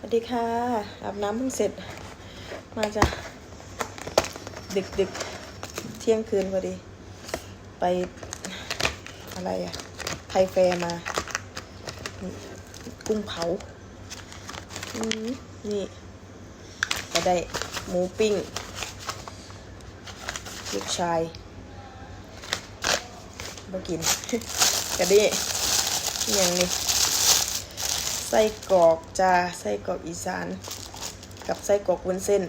สวัสดีค่ะ อาบน้ำเพิ่งเสร็จ มาจะดึกดึกๆเที่ยงคืนพอดี ไปอะไรอะไทยแฟร์มากุ้งเผาอืมนี่ก็ได้หมูปิ้ง ลูกชายบ่กินกระดิอย่างนี้ ไส้กรอกจ้าไส้กรอกอีสาน กับไส้กรอกวุ้นเส้น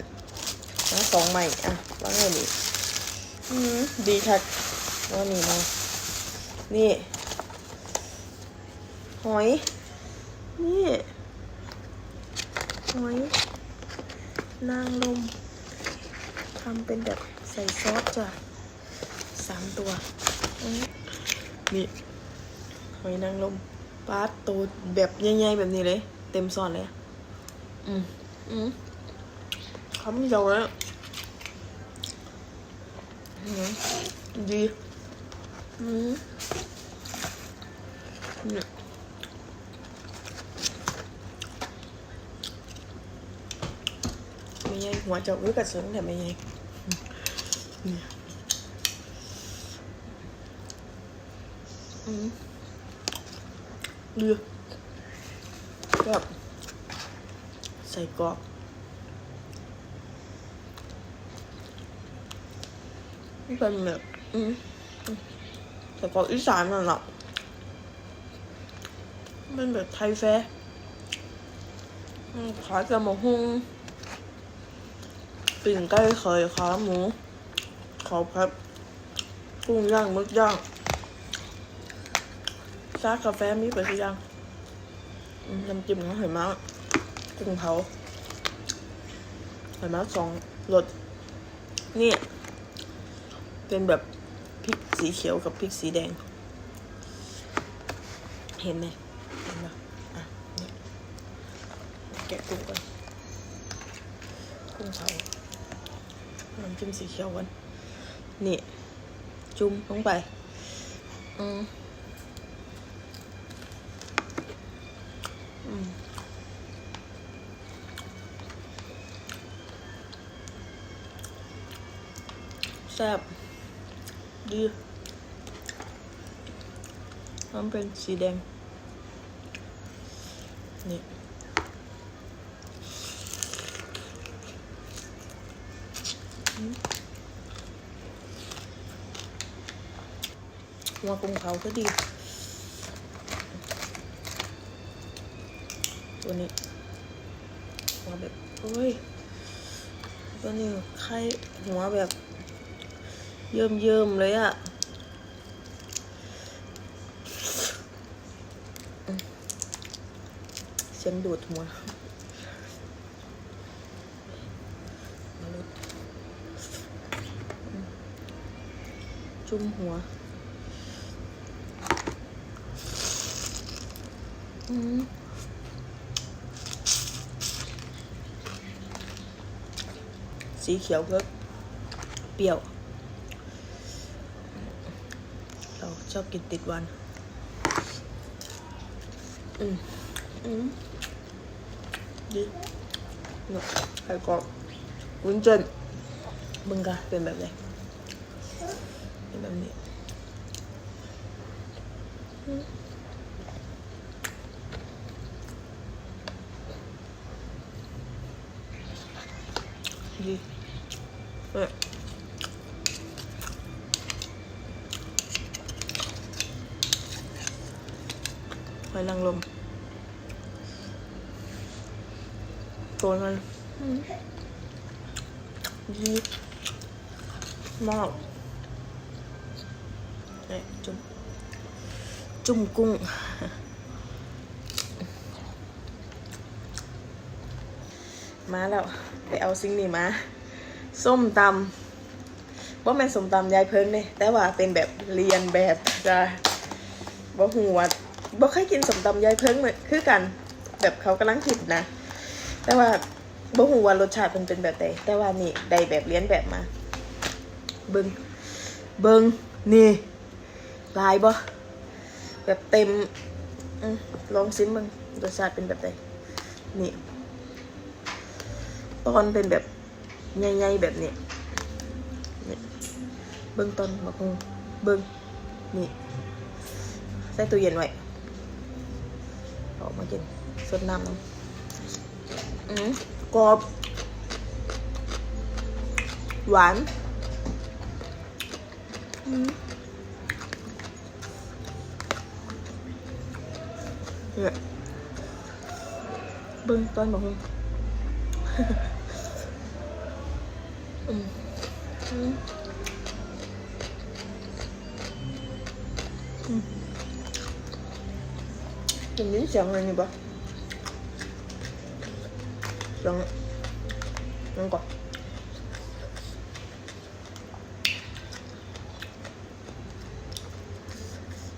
ทั้งสองใหม่อะว่าไงนี่อืมดีค่ะว่านี่เนาะนี่หอย นี่หอยนางลมทำเป็นแบบใส่ซอสจ้ะสามตัว นี่หอยนางรม ปลาตัวแบบใหญ่ๆแบบนี้เลย เต็มซอนเลยอะอืมอืมคำเดียวเลยอะอืมดีอืมเนี่ยไม่ใหญ่หัวจะอุ้ยกระสุนแต่ไม่ใหญ่อืม เลือกแบบใส่กรอกเป็นแบบอืมใส่กรอกอีสานนั่นแหละเป็นแบบไทยแฟร์ขายกับหมูหุ้งปิ่งไก่เคยขาหมูขอพับกุ้งย่างมึกย่าง ชากาแฟมีไปหรือยังน้ำจิ้มของหอยม้ากุ้งเผาหอยม้าสองรสนี่เป็นแบบพริกสีเขียวกับพริกสีแดง เห็นไหมเห็นไหมอะนี่แกะกุ้งก่อนกุ้งเผาน้ำจิ้มสีเขียวกันนี่ จุ่มลงไป อืม อืม แซ่บดีมันเป็นสีแดง นี่หัวกุ้งเผาก็ดี ตัวนี้หัวแบบโอ้ยตัวนี้ไข่หัวแบบเยิ้มเยิ้มเลยอะอืมเสียงดูดหัวมาลุดจุ่มหัวอืม สีเขียวก็เปรี้ยว เราชอบกินติดวันอืมอืมดีเนาะไข่กรอบวุ้นเส้นมึงกะเป็นแบบไหนเป็นแบบนี้ ดีเอ้ยหอยนางรมตัวมันอืมดีมากเนี่ยจุ่มจุ่มกุ้ง มาแล้วไปเอาสิ่งนี้มาส้มตำว่าแม่นส้มตำยายเพิ่งเนี่ยแต่ว่าเป็นแบบเรียนแบบจะบ่หัวบ่เคยกินส้มตำยายเพิ่งเหมือนคือกัน แบบเขากำลังคิดนะ แต่ว่าบ่หัวรสชาติมันเป็นแบบใดแต่ว่านี่ได้แบบเรียนแบบมา เบิงเบิงนี่ลายบ่แบบเต็มลองซิมเบิงรสชาติเป็นแบบใดนี่ ตอนเป็นแบบใหญ่ๆแบบนี้เบิ้งตอนบักฮุงเบิ้งนี่ใส่ตู้เย็นไว้ออกมากินสดน้ำน้ำอืมกรอบ หวานอืมเนี่ยเบิ้งตอนบอกฮุง อืมอืมอืมอย่างนี้เสียงอะไรนี่ปะเสียงนั่นก่อน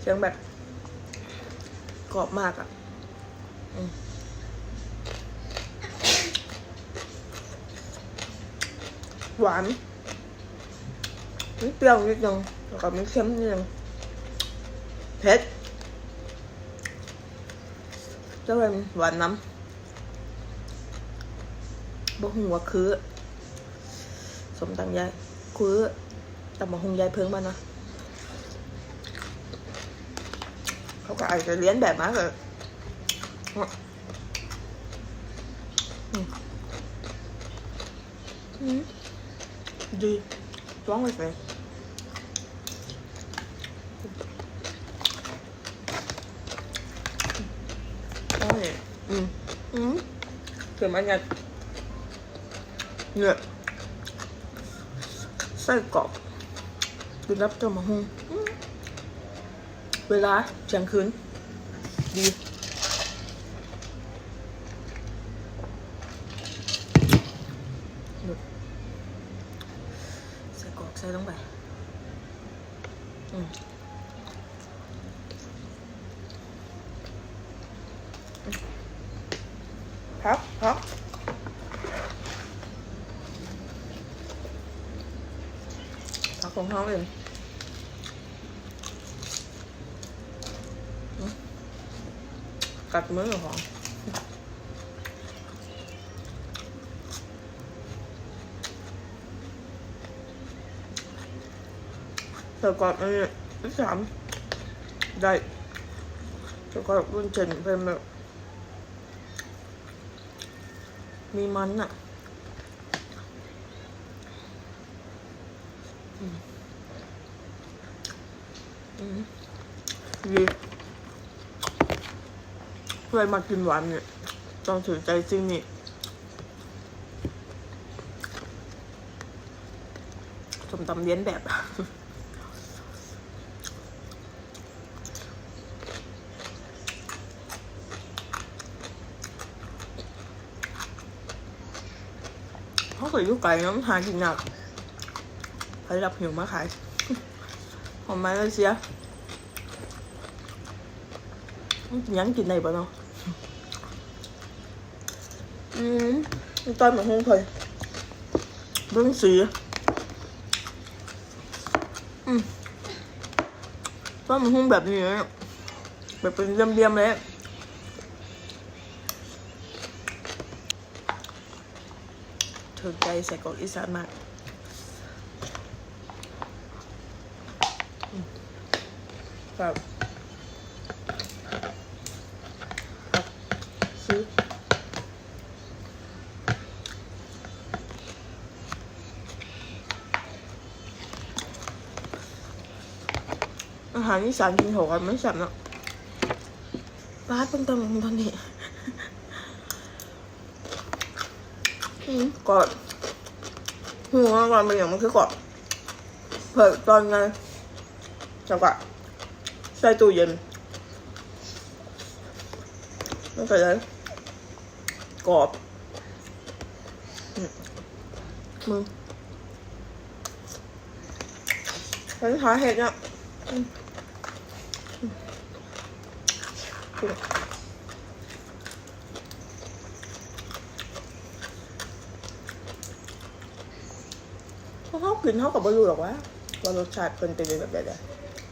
เสียงแบบ กรอบมากอะอืม หวานนิดเปรี้ยวนิดนึงแล้วก็มีเค็มนิดนึงเผ็ดจะเป็นหวานน้ำบะหุงว่าคือ สมตังยายคือแต่บะหุงยายเพิ่งมานะเขาก็อาจจะเลี้ยนแบบมาเลยอืม ดีร้องเลยไปโอ้ยอืมอืมเกิดมันยังเนี่ยไส้กรอกดูรับตัวมาหุงอืมเวลาเที่ยงคืนดีดู ใส่กรอกใส่ลงไปอืม พักพักพักของเขาเองอืมกัดมือของใส่กรอกอันนี้ที่สามได้ใส่กรอกรุ่นเจนเป็นแบบมีมันอะอืมอืมดีใครมากินหวานเนี่ย ต้องถือใจจริงนี่สมตำเลี้ยนแบบ เคยอยู่ไกลน้ำหากินหนักใครรับหิวมาขายของมาเลเซียกินยังกินได้ปะเนาะอืมตอนเหมาห้องเคยเบิ้องสีอืมตอนเหมาห้องแบบนี้แบบเป็นเรียมๆเลย ถูกใจใส่กอกอีสานมากอืมครับบซื้ออาหารอีสานกินโหกันไม่แซ่บเนาะร้านเพิ่งตำตอนนี้ อืม กอดหัวก่อนเป็นอย่างมันคือกอดเผิดตอนไงจังหวะใส่ตู้เย็นม่เคยเลยกรอบอืมมึงฉันหาเห็ดเนี่ยอืมอืมอืม เพราะเขา กินเขากับบรู้หรอกว่าว่ารสชาติเพิ่นเป็นแบบใด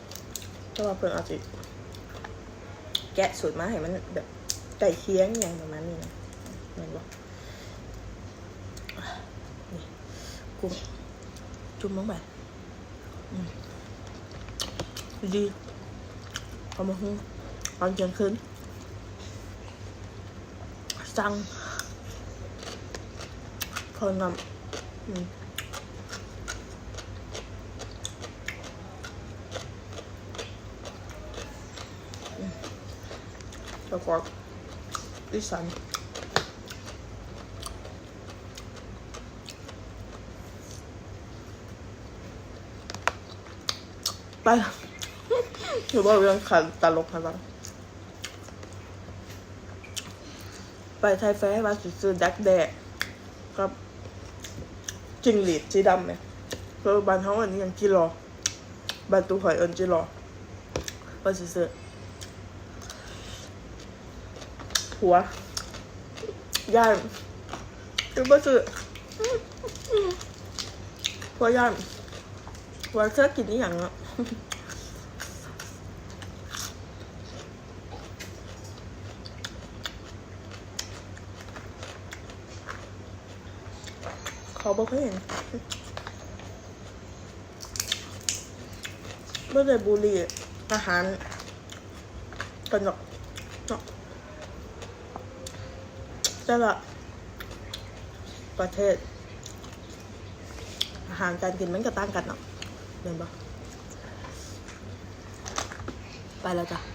ๆแต่ว่าเพิ่นอาจจะแกะสูตรมาให้มันแบบใกล้เคี้ยงอย่างประมาณนี้นะเห็นบ่นี่กุ้งจุ่มลงไปดีเอามาหุ้งตอนเที่ยงคืนสั่งพอนำอืมอืม แล้วก็อีสานไปหรือว่าเรื่องขันตลกนะบ้างไปไทยแฟร์ว่าซื้อดักแดกกับจิงหรีดสีดำเนี่ยเพราะบ้านเขาอันนี้ยังจิรอบ้านตูหอยเอิญจิรอว่าซื้อ หัวย่านคือว่าซื้อหัวย่านหัวเสื้อกินนี่อย่างอะเขาบอกให้เห็นไม่ได้บุหรีอาหารกันหรอ แต่ละประเทศ อาหารการกินมันก็ต่างกันเนาะเห็นปะไปแล้วจ้ะ